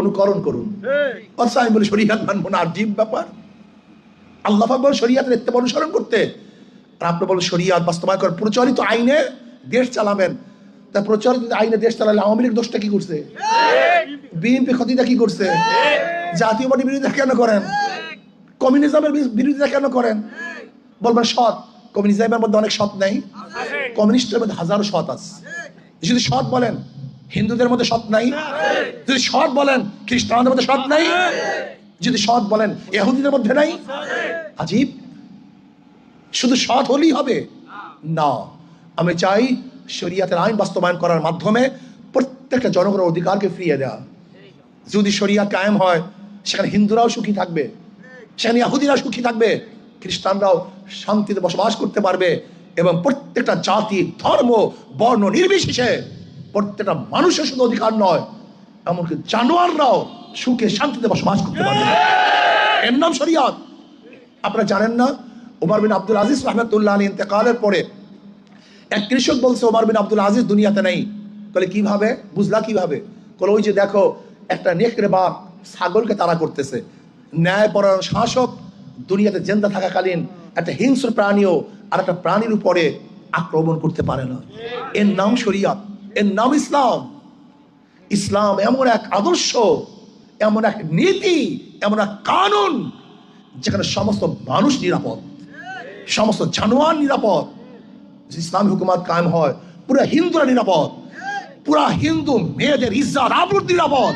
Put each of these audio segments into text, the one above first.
অনুকরণ করুন। অথচ আমি বলি শরিয়াত মানবো না আজীব ব্যাপার। আল্লাহ বলেন শরিয়াতের ইত্তেবা অনুসরণ করতে। আর আপনি বলেন শরিয়াত বাস্তবায়ন করেন। প্রচলিত আইনে দেশ চালাবেন। তা প্রচলিত আইনে দেশ চালালে আওয়ামী লীগ দোষটা কি করছে? বিএনপি ক্ষতিটা কি করছে? জাতীয় পার্টি বিরোধিতা কেন করেন? কমিউনিজমের বিরোধিতা কেন করেন? বলবেন সৎ। কমিউনিজমের মধ্যে অনেক সৎ নেই। কমিউনিস্টের মধ্যে হাজারো সৎ আছে। যদি সৎ বলেন হিন্দুদের মধ্যে সৎ নাই? যদি সৎ বলেন, খ্রিস্টানদের মধ্যে সৎ নাই? যদি সৎ বলেন, এহুদিদের মধ্যে নাই? আজীব। শুধু সৎ হলেই হবে? না। আমি চাই শরিয়াতের আইন বাস্তবায়ন করার মাধ্যমে প্রত্যেকটা জনগণের অধিকারকে ফিরিয়ে দেওয়া। যদি শরিয়া কায়েম হয়, সেখানে হিন্দুরাও সুখী থাকবে। সেখানে ইহুদিরা সুখী থাকবে। খ্রিস্টানরাও শান্তিতে বসবাস করতে পারবে এবং প্রত্যেকটা জাতি, ধর্ম, বর্ণ নির্বিশেষে প্রত্যেকটা মানুষের শুধু অধিকার নয়, এমনকি জানোয়াররাও সুখে শান্তিতে বসবাস করতে পারবে। এর নাম শরিয়াত। আপনারা জানেন না ওমর বিন আব্দুল আজিজ রহমতুল্লাহ আলী ইন্তেকালের পরে এক কৃষক বলছে ওমর বিন আব্দুল আজিজ দুনিয়াতে নেই। বলে কীভাবে? বুঝলা কীভাবে? বলে ওই যে দেখো, একটা নেকড়ে বা ছাগলকে তাড়া করতেছে। ন্যায়পরায়ণ শাসক, দুনিয়াতে জেন্দা থাকাকালীন একটা হিংস্র প্রাণীও আর একটা প্রাণীর উপরে আক্রমণ করতে পারে না। এর নাম শরিয়াত। এর নাম ইসলাম। ইসলাম এমন এক আদর্শ, এমন এক নীতি, এমন এক কানুন যেখানে সমস্ত মানুষ নিরাপদ, সমস্ত জানোয়ার নিরাপদ। ইসলামী হুকুমাত কায়েম হয়, পুরো হিন্দুরা নিরাপদ, পুরা হিন্দু মেয়েদের ইজ্জাত, আবরুদ নিরাপদ।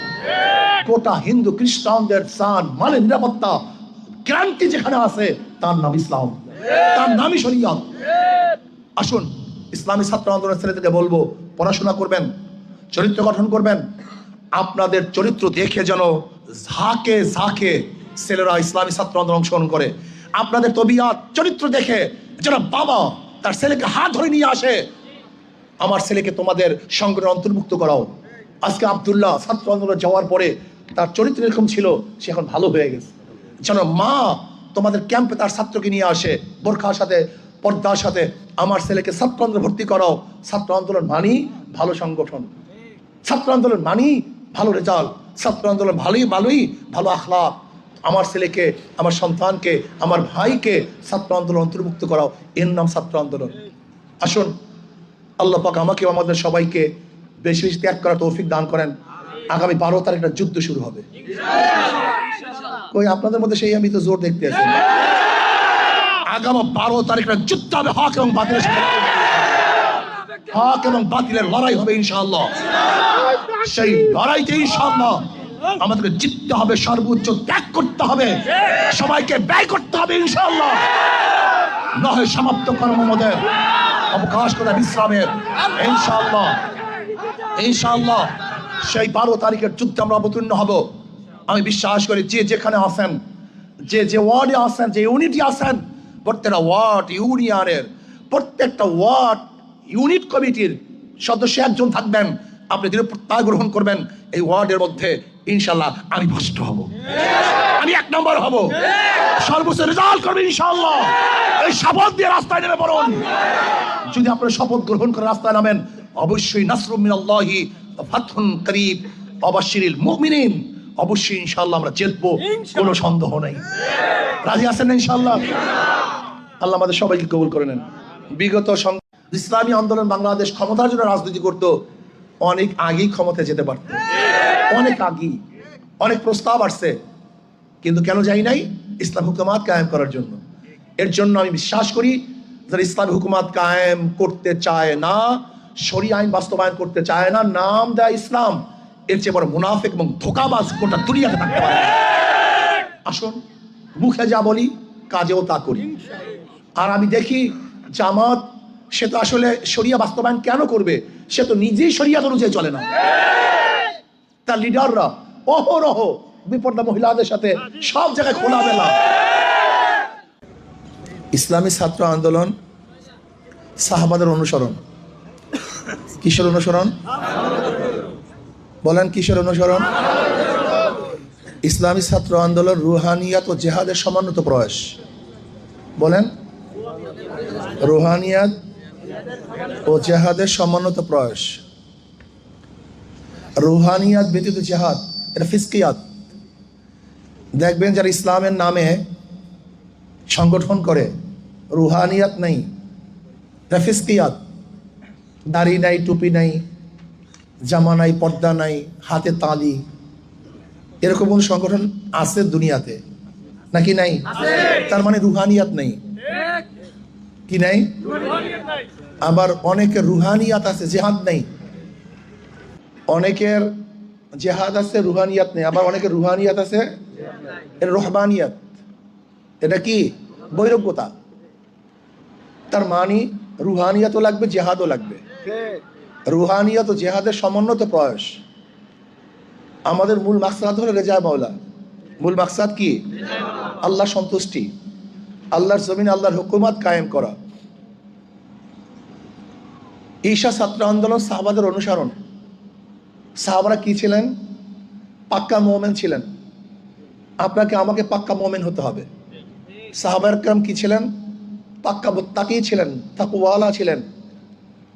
গোটা হিন্দু খ্রিস্টানদের সান মানে নিরাপত্তা ক্রান্তি যেখানে আছে, তার নাম ইসলাম। তার নামই শরিয়ত। আসুন ইসলামী ছাত্র আন্দোলনের ছেলেদেরকে বলব, পড়াশোনা করবেন, চরিত্র গঠন করবেন। আপনাদের চরিত্র দেখে যেন ঝাঁকে ঝাঁকে ছেলেরা ইসলামী ছাত্র আন্দোলন অংশগ্রহণ করে। আপনাদের তবিয়াত, চরিত্র দেখে যেন বাবা তার ছেলেকে হাত ধরে নিয়ে আসে। আমার ছেলেকে তোমাদের সংগঠনে অন্তর্ভুক্ত করাও। আজকে আবদুল্লাহ ছাত্র আন্দোলনে যাওয়ার পরে তার চরিত্র এরকম ছিল, সে এখন ভালো হয়ে গেছে। যেন মা তোমাদের ক্যাম্পে তার ছাত্রকে নিয়ে আসে, বোরখার সাথে পর্দার সাথে আমার ছেলেকে ছাত্র আন্দোলন ভর্তি করাও ছাত্র আন্দোলন মানি ভালো সংগঠন। ছাত্র আন্দোলন মানি ভালো রেজাল্ট। ছাত্র আন্দোলন ভালোই ভালোই ভালো আখলাক আমার ছেলেকে আমার সন্তানকে আমার ভাইকে ছাত্র আন্দোলন অন্তর্ভুক্ত করাও। এর নাম ছাত্র আন্দোলন। আসুন আল্লাহ পাক আমাকে আমাদের সবাইকে বেশি বেশি ত্যাগ করার তৌফিক দান করেন। আগামী বারো তারিখ একটা যুদ্ধ শুরু হবে। ওই আপনাদের মধ্যে সেই আমি তো জোর দেখতে আছি আগামী বারো তারিখ একটা যুদ্ধ হবে, হক এবং বাতিলের হক এবং বাতিলের লড়াই হবে, ইনশাআল্লাহ। সেই লড়াইতে ইনশাআল্লাহ আমাদেরকে জিততে হবে, সর্বোচ্চ ত্যাগ করতে হবে, সবাইকে ব্যয় করতে হবে, ইনশাআল্লাহ। নহে সমাপ্ত কর্ম আমাদের অবকাশ করে বিশ্রামের ইনশাআল্লাহ। ইনশাআল্লাহ সেই বারো তারিখের যুদ্ধে আমরা অবতীর্ণ হব। আমি বিশ্বাস করি, যে যেখানে আছেন, যে যে ওয়ার্ডে আছেন, যে ইউনিটি আছেন প্রত্যেকটা ওয়ার্ড ইউনিয়নের প্রত্যেকটা ওয়ার্ড ইউনিট কমিটির সদস্য একজন থাকবেন। আপনি দৃঢ় প্রত্যয় গ্রহণ করবেন। এই ওয়ার্ডের মধ্যে ইনশাল্লাহ আমি ফার্স্ট হব। আমি এক নম্বর হব। সর্বোচ্চ রেজাল্ট করবে ইনশাল্লাহ এই শপথ দিয়ে রাস্তায় নেমে পড়ুন। যদি আপনারা শপথ গ্রহণ করে রাস্তায় নামেন, অবশ্যই নাসরুম মিনাল্লাহি ফাতহুন করিব অবশ্যিরিল মুমিনিন। অবশ্যই ইনশাআল্লাহ আমরা জিতবো। কোনো সন্দেহ নেই। রাজি আছেন না ইনশাআল্লাহ? আল্লাহ আমাদের সবাইকে কবুল করে নেন। বিগত ইসলামী আন্দোলন বাংলাদেশ ক্ষমতার জন্য রাজনীতি করত, অনেক আগেই ক্ষমতায় যেতে পারত। অনেক আগেই, অনেক প্রস্তাব আসছে, কিন্তু কেন যাই নাই? ইসলাম হুকুমাত কায়েম করার জন্য। এর জন্য আমি বিশ্বাস করি যারা ইসলাম হুকুমাত কায়েম করতে চায় না শরী আইন বাস্তবায়ন করতে চায় না, নাম দেয় ইসলাম, এর চেয়ে বড় মুনাফেক এবং ধোকাবাজ গোটা দুনিয়াতে থাকতে পারে আসুন, মুখে যা বলি, কাজেও তা করি। আর আমি দেখি জামাত, সে তো আসলে শরিয়া বাস্তবায়ন কেন করবে? সে তো নিজেই শরিয়াত অনুযায়ী চলে না। তার লিডাররা অহরহ বিপর্দা মহিলাদের সাথে সব জায়গায় খোলামেলা। ইসলামী ছাত্র আন্দোলন সাহাবাদের অনুসরণ। কিসের অনুসরণ? বলেন কিসের অনুসরণ? ইসলামী ছাত্র আন্দোলন রুহানিয়াত ও জেহাদের সমন্বিত প্রয়াস। বলেন রুহানিয়াত ও জেহাদের সমন্বিত প্রয়াস। রুহানিয়াত ব্যতীত জেহাদ এটা ফিসকিয়াত। দেখবেন যারা ইসলামের নামে সংগঠন করে রুহানিয়াত নেই এটা ফিসকিয়াত। দাড়ি নাই টুপি নাই জামা নাই পর্দা নাই হাতে তালি। এরকম কোন সংগঠন আছে দুনিয়াতে? নাকি নাই? তার মানে রুহানিয়াত নেই। কি নাই? আবার অনেকের রুহানিয়াত আছে, জেহাদ নেই। অনেকের জেহাদ আছে, রুহানিয়াত নেই। আবার অনেকের রুহানিয়াত আছে এটা রহবানিয়াত এটা কি? বৈরজ্ঞতা তার মানি রুহানিয়াতও লাগবে, জেহাদও লাগবে। রুহানিয়াত ও জেহাদের সমন্বত প্রয়াস। আমাদের মূল মাকসাদ হলো রেজা মাওলা। মূল মাকসাদ কি? আল্লাহ সন্তুষ্টি। আল্লাহর জমিন আল্লাহর হুকুমাত কায়েম করা। ঈশা ছাত্র আন্দোলন সাহাবাদের অনুসরণ। সাহাবারা কি ছিলেন? পাক্কা মোমেন ছিলেন। আপনাকে আমাকে পাক্কা মোমেন হতে হবে। সাহাবার কাম কি ছিলেন? পাক্কা তাকেই ছিলেন তাকুয়ালা ছিলেন।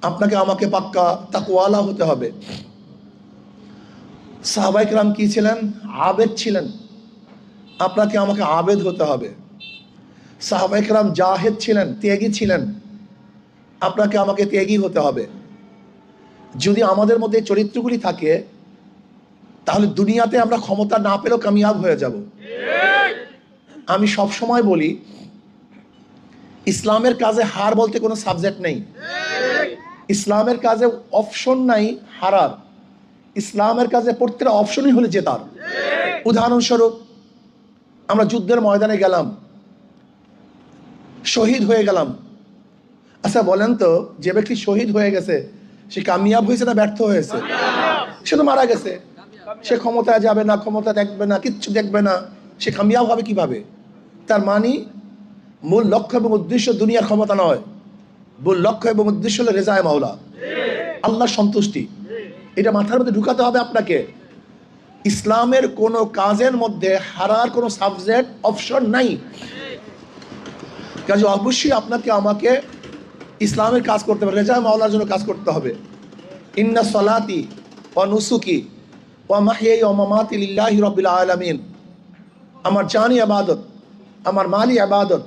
আপনাকে আমাকে পাক্কা তাকুয়ালা হতে হবে। সাহাবাইকরাম কি ছিলেন? আবেদ ছিলেন। আপনাকে আমাকে আবেদ হতে হবে। সাহাবাইকরাম জাহেদ ছিলেন, ত্যাগী ছিলেন। আপনাকে আমাকে ত্যাগী হতে হবে। যদি আমাদের মধ্যে চরিত্রগুলি থাকে, তাহলে দুনিয়াতে আমরা ক্ষমতা না পেলেও কামিয়াব হয়ে যাব। আমি সব সময় বলি, ইসলামের কাজে হার বলতে কোনো সাবজেক্ট নেই। ইসলামের কাজে অপশন নাই হারার ইসলামের কাজে প্রত্যেকটা অপশনই হলে জেতার। উদাহরণস্বরূপ, আমরা যুদ্ধের ময়দানে গেলাম। শহীদ হয়ে গেলাম। আচ্ছা বলেন তো, যে ব্যক্তি শহীদ হয়ে গেছে, সে কামিয়াব হয়েছে না ব্যর্থ হয়েছে? সে তো মারা গেছে। সে ক্ষমতায় যাবে না, ক্ষমতা দেখবে না, কিচ্ছু দেখবে না। সে কামিয়াব হবে কীভাবে? তার মানি, মূল লক্ষ্য এবং উদ্দেশ্য দুনিয়ার ক্ষমতা নয়। মূল লক্ষ্য এবং উদ্দেশ্য হলো রেজায় মাওলা। আল্লাহর সন্তুষ্টি। এটা মাথার মধ্যে ঢুকাতে হবে আপনাকে। ইসলামের কোনো কাজের মধ্যে হারার কোনো সাবজেক্ট, অপশন নাই। কাজে অবশ্যই আপনাকে আমাকে ইসলামের কাজ করতে হবে রেজা মাওলার জন্য কাজ করতে হবে। ইন্না সলাতি ও নুসুকি ও মাহিয়াই ও মামাতি লিল্লাহি রব্বিল আলামিন। আমার জানি আবাদত আমার মালি আবাদত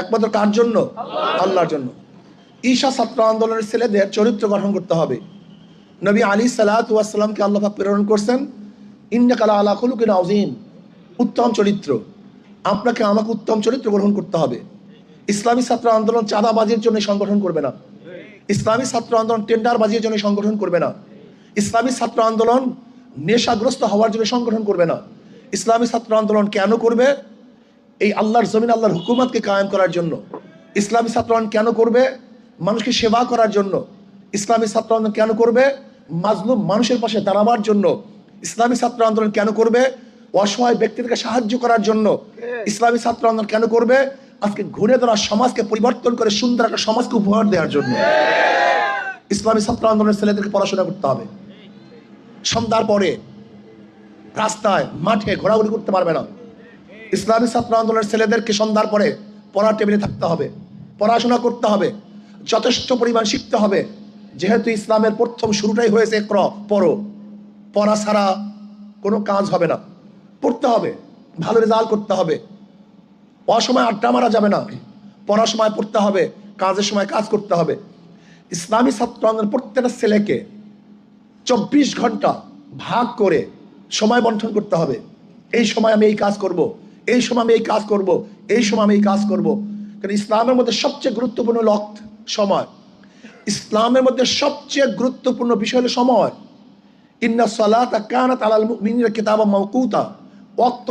একমাত্র কার জন্য? আল্লাহর জন্য। ঈশা ছাত্র আন্দোলনের ছেলেদের চরিত্র গঠন করতে হবে। নবী আলী সালাতামকে আল্লাহ প্রেরণ করছেন ইন্নাকালা আলা খুলুকিন আজিম উত্তম চরিত্র। আপনাকে আমাকে উত্তম চরিত্র গ্রহণ করতে হবে। ইসলামী ছাত্র আন্দোলন চাঁদাবাজির জন্য সংগঠন করবে না। ইসলামী ছাত্র আন্দোলন টেন্ডারবাজির জন্য সংগঠন করবে না। ইসলামী ছাত্র আন্দোলন নেশাগ্রস্ত হওয়ার জন্য সংগঠন করবে না। ইসলামী ছাত্র আন্দোলন কেন করবে? এই আল্লাহর জমিন আল্লাহর হুকুমতকে কায়েম করার জন্য। ইসলামী ছাত্র আন্দোলন কেন করবে? মানুষকে সেবা করার জন্য। ইসলামী ছাত্র আন্দোলন কেন করবে? মাজলুম মানুষের পাশে দাঁড়াবার জন্য। ইসলামী ছাত্র আন্দোলন কেন করবে? অসহায় ব্যক্তিদেরকে সাহায্য করার জন্য। ইসলামী ছাত্র আন্দোলন কেন করবে? আজকে ঘুরে ধরা সমাজকে পরিবর্তন করে সুন্দর একটা সমাজকে উপহার দেওয়ার জন্য। ইসলামী ছাত্র আন্দোলনের ছেলেদেরকে পড়াশোনা করতে হবে। সন্ধ্যার পরে রাস্তায়, মাঠে ঘোরাঘুরি করতে পারবে না। ইসলামী ছাত্র আন্দোলনের ছেলেদেরকে সন্ধ্যার পরে পড়ার টেবিলে থাকতে হবে, পড়াশোনা করতে হবে, যথেষ্ট পরিমাণ শিখতে হবে। যেহেতু ইসলামের প্রথম শুরুটাই হয়েছে ক্র পড়ো। পড়া ছাড়া কোনো কাজ হবে না। পড়তে হবে, ভালো রেজাল্ট করতে হবে। অসময় আড্ডা মারা যাবে না পড়ার সময় পড়তে হবে, কাজের সময় কাজ করতে হবে ইসলামী ছাত্র আন্দোলন প্রত্যেকটা ছেলেকে চব্বিশ ঘণ্টা ভাগ করে সময় বন্টন করতে হবে এই সময় আমি এই কাজ করব। এই সময় আমি এই কাজ করব। এই সময় আমি এই কাজ করব। কারণ ইসলামের মধ্যে সবচেয়ে গুরুত্বপূর্ণ লক সময় ইসলামের মধ্যে সবচেয়ে গুরুত্বপূর্ণ বিষয় হলো সময় ইন্না সালাত কানাত আলাল মুমিনিনা কিতাবা মাওকুতা ওয়াক্ত